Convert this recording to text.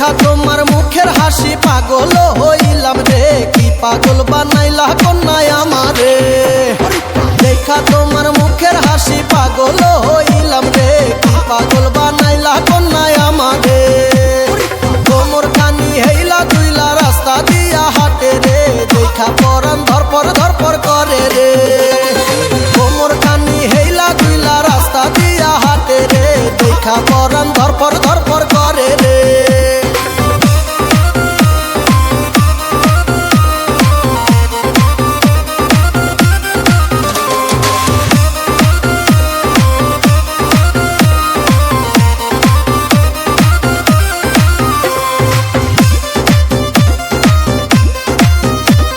দেখা তোমার মুখের হাসি পাগল হইলাম রে। কি পাগল বানাইলা কন্যায় আমারে। দেখা তোমার মুখের হাসি পাগল হইলাম রে। কি পাগল বানাইলা কন্যায় আমারে। কোমর কানি হেইলা দুইলা রাস্তা দিয়া হাটে রে। দেখা পরান ধরপর ধরপর করে রে। কোমর কানি হেইলা দুইলা রাস্তা দিয়া হাটে রে। দেখা পরান ধরপর ধর